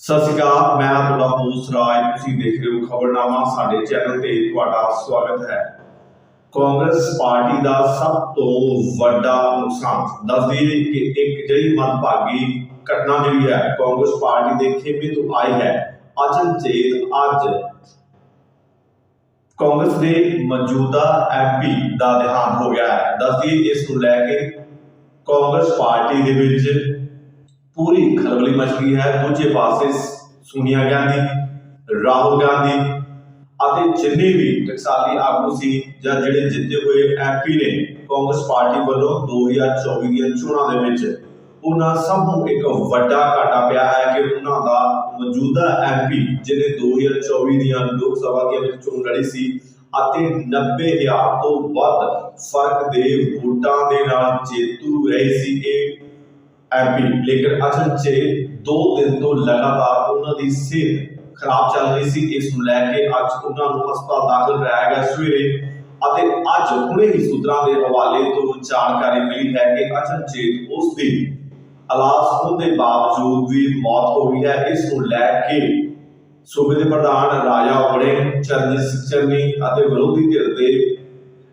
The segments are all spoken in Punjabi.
ਸਤਿ ਸ਼੍ਰੀ ਅਕਾਲ, ਮੈਂ ਤੁਹਾਡਾ ਹੋਸਟ ਰਾਜ, ਤੁਸੀਂ ਦੇਖ ਰਹੇ ਹੋ ਖਬਰਨਾਮਾ, ਸਾਡੇ ਚੈਨਲ ਤੇ ਤੁਹਾਡਾ ਸਵਾਗਤ ਹੈ। ਕਾਂਗਰਸ ਪਾਰਟੀ ਦਾ ਸਭ ਤੋਂ ਵੱਡਾ ਨੁਕਸਾਨ, ਦੱਸਦੀ ਹੈ ਕਿ ਇੱਕ ਜਿਹੜੀ ਮੰਦਭਾਗੀ ਘਟਨਾ ਜਿਹੜੀ ਹੈ, ਕਾਂਗਰਸ ਪਾਰਟੀ ਦੇ ਖੇਮੇ ਤੋਂ ਆਈ ਹੈ, ਅਚਨਚੇਤ ਅੱਜ ਕਾਂਗਰਸ ਦੇ ਮੌਜੂਦਾ ਐਮਪੀ ਦਾ ਦੇਹਾਂਤ ਹੋ ਗਿਆ ਹੈ। ਦੱਸਦੀ ਇਸ ਨੂੰ ਲੈ ਕੇ ਕਾਂਗਰਸ ਪਾਰਟੀ ਦੇ ਵਿੱਚ ਪੂਰੀ ਖਲਬਲੀ ਮਚ ਗਈ ਹੈ। ਦੂਜੇ ਪਾਸੇ ਸੋਨੀਆ ਗਾਂਧੀ, ਰਾਹੁਲ ਗਾਂਧੀ ਅਤੇ ਜਿੰਨੇ ਵੀ ਟਕਸਾਲੀ ਆਗੂ ਸੀ ਜਾਂ ਜਿਹੜੇ ਜਿੱਤੇ ਹੋਏ ਐਮਪੀ ਨੇ ਕਾਂਗਰਸ ਪਾਰਟੀ ਵੱਲੋਂ 2024 ਦੀਆਂ ਚੋਣਾਂ ਦੇ ਵਿੱਚ, ਉਹਨਾਂ ਸਭ ਨੂੰ ਇੱਕ ਵੱਡਾ ਘਾਟਾ ਪਿਆ ਹੈ ਕਿ ਉਹਨਾਂ ਦਾ ਮੌਜੂਦਾ ਐਮਪੀ ਜਿਹਨੇ 2024 ਦੀਆਂ ਲੋਕ ਸਭਾ ਦੀਆਂ ਵਿੱਚ ਚੋਣ ਲੜੀ ਸੀ ਅਤੇ 90000 ਤੋਂ ਵੱਧ ਫ਼ਰਕ ਦੇ ਵੋਟਾਂ ਦੇ ਨਾਲ ਜੇਤੂ ਰਹੇ ਸੀ ਇਹ ਐਮਪੀ ਲੇਕਿਨ ਅਚਨਚੇ ਦੋ ਦਿਨ ਤੋਂ ਲਗਾਤਾਰ ਉਹਨਾਂ ਦੀ ਸਿਹਤ ਖਰਾਬ ਚੱਲ ਰਹੀ ਸੀ, ਇਸ ਨੂੰ ਲੈ ਕੇ ਅੱਜ ਉਹਨਾਂ ਨੂੰ ਹਸਪਤਾਲ ਦਾਖਲ ਕਰਾਇਆ ਗਿਆ ਸਵੇਰੇ। ਅਤੇ ਅੱਜ ਹੁਣੇ ਹੀ ਸੂਤਰਾਂ ਦੇ ਹਵਾਲੇ ਤੋਂ ਜਾਣਕਾਰੀ ਮਿਲੀ ਹੈ ਕਿ ਅਚਨਚੇਤ ਉਸ ਦੀ ਇਲਾਜ ਹੋਣ ਦੇ ਬਾਵਜੂਦ ਵੀ ਮੌਤ ਹੋ ਗਈ ਹੈ। ਇਸ ਨੂੰ ਲੈ ਕੇ ਸੂਬੇ ਦੇ ਪ੍ਰਧਾਨ ਰਾਜਾ ਵੜੇ ਚਰਨਜੀਤ ਸਿੰਘ ਚੰਨੀ ਅਤੇ ਵਿਰੋਧੀ ਧਿਰ ਦੇ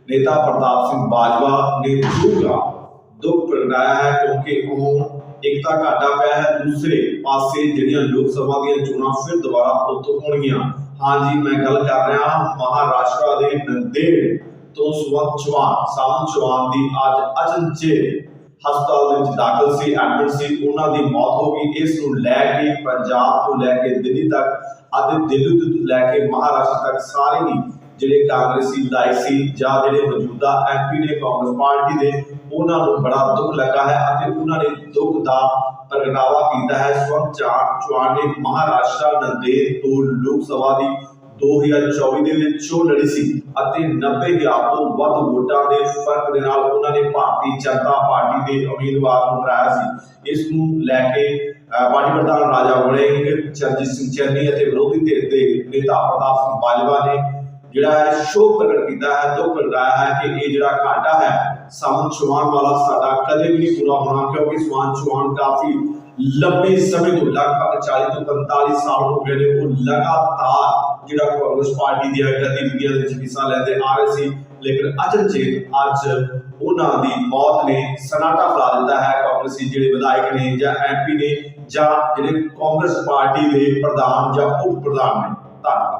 ਨੇਤਾ ਪ੍ਰਤਾਪ ਸਿੰਘ ਬਾਜਵਾ ਨੇ ਦੂਗਾ ਦੁੱਖ ਪ੍ਰਗਟਾਇਆ ਹੈ ਕਿਉਂਕਿ ਉਹ ਇਕਤਾ ਘਾਟਾ ਪਿਆ ਹੈ। ਦੂਸਰੇ ਪਾਸੇ ਜਿਹੜੀਆਂ ਲੋਕ ਸਭਾ ਦੀਆਂ ਚੋਣਾਂ ਫਿਰ ਦੁਬਾਰਾ ਉੱਤ ਹੋਣਗੀਆਂ। ਹਾਂਜੀ ਮੈਂ ਗੱਲ ਕਰ ਰਿਹਾ ਹਾਂ ਮਹਾਰਾਸ਼ਟਰ ਦੇ ਨੰਦੇੜ ਤੋਂ ਸੁਵੰਤ ਚੌਹਾਨ ਸਾਵੰਤ ਚੌਹਾਨ ਦੀ ਅੱਜ ਅਚਨਚੇ ਹਸਪਤਾਲ ਦੇ ਵਿੱਚ ਦਾਖਲ ਸੀ, ਐਡਮਿਟ ਸੀ। ਉਹਨਾਂ ਦੀ ਮੌਤ ਹੋ ਗਈ। ਇਸ ਨੂੰ ਲੈ ਕੇ ਪੰਜਾਬ ਤੋਂ ਲੈ ਕੇ ਦਿੱਲੀ ਤੱਕ ਅਤੇ ਦਿੱਲੀ ਤੋਂ ਲੈ ਕੇ ਮਹਾਰਾਸ਼ਟਰ ਤੱਕ ਸਾਰੇ ਹੀ ਜਿਹੜੇ ਕਾਂਗਰਸੀ ਵਿਧਾਇਕ ਸੀ ਜਾਂ ਜਿਹੜੇ ਮੌਜੂਦਾ ਐਮਪੀ ਨੇ ਕਾਂਗਰਸ ਪਾਰਟੀ ਦੇ, ਉਹਨਾਂ ਨੂੰ ਬੜਾ ਦੁੱਖ ਲੱਗਾ ਹੈ ਅਤੇ ਉਹਨਾਂ ਨੇ ਦੁੱਖ ਦਾ ਪ੍ਰਗਟਾਵਾ ਕੀਤਾ ਹੈ। ਸਵੰਤ ਚੌਹਾਨ ਨੇ ਮਹਾਰਾਸ਼ਟਰ ਨੰਦੇੜ ਤੋਂ ਲੋਕ ਸਭਾ ਦੀ 2024 ਦੇ ਵਿੱਚ ਚੋਣ ਲੜੀ ਸੀ ਅਤੇ 90000 ਤੋਂ ਵੱਧ ਵੋਟਾਂ ਦੇ ਫ਼ਰਕ ਦੇ ਨਾਲ ਉਹਨਾਂ ਨੇ ਭਾਰਤੀ ਜਨਤਾ ਪਾਰਟੀ ਦੇ ਉਮੀਦਵਾਰ ਨੂੰ ਹਰਾਇਆ ਸੀ। ਇਸ ਨੂੰ ਲੈ ਕੇ ਪਾਰਟੀ ਪ੍ਰਧਾਨ ਰਾਜਾ ਵੜਿੰਗ, ਚਰਨਜੀਤ ਸਿੰਘ ਚੰਨੀ ਅਤੇ ਵਿਰੋਧੀ ਧਿਰ ਦੇ ਨੇਤਾ ਪ੍ਰਤਾਪ ਸਿੰਘ ਬਾਜਵਾ ਨੇ ਜਿਹੜਾ ਹੈ ਸ਼ੋਕ ਪ੍ਰਗਟ ਕੀਤਾ ਹੈ, ਦੁੱਖ ਪ੍ਰਗਟਾਇਆ ਹੈ ਕਿ ਇਹ ਜਿਹੜਾ ਘਾਟਾ ਹੈ ਸਾਵੰਤ ਚੌਹਾਨ ਵਾਲਾ ਸਾਡਾ ਕਦੇ ਵੀ ਨਹੀਂ ਪੂਰਾ ਹੋਣਾ ਕਿਉਂਕਿ ਸਾਵੰਤ ਚੌਹਾਨ ਕਾਫੀ ਲੰਬੇ ਸਮੇਂ ਤੋਂ, ਲਗਭਗ 40 ਤੋਂ 45 ਸਾਲ ਹੋ ਗਏ ਨੇ, ਉਹ ਲਗਾਤਾਰ ਜਿਹੜਾ ਕਾਂਗਰਸ ਪਾਰਟੀ ਦੀਆਂ ਗਤੀਵਿਧੀਆਂ ਦੇ ਵਿੱਚ ਹਿੱਸਾ ਲੈਂਦੇ ਆ ਰਹੇ ਸੀ। ਲੇਕਿਨ ਅਚਨਚੇਤ ਅੱਜ ਉਹਨਾਂ ਦੀ ਮੌਤ ਨੇ ਸਨਾਟਾ ਫੈਲਾ ਦਿੱਤਾ ਹੈ। ਕਾਂਗਰਸੀ ਜਿਹੜੇ ਵਿਧਾਇਕ ਨੇ ਜਾਂ ਐਮਪੀ ਨੇ ਜਾਂ ਜਿਹੜੇ ਕਾਂਗਰਸ ਪਾਰਟੀ ਦੇ ਪ੍ਰਧਾਨ ਜਾਂ ਉਪ ਪ੍ਰਧਾਨ ਨੇ।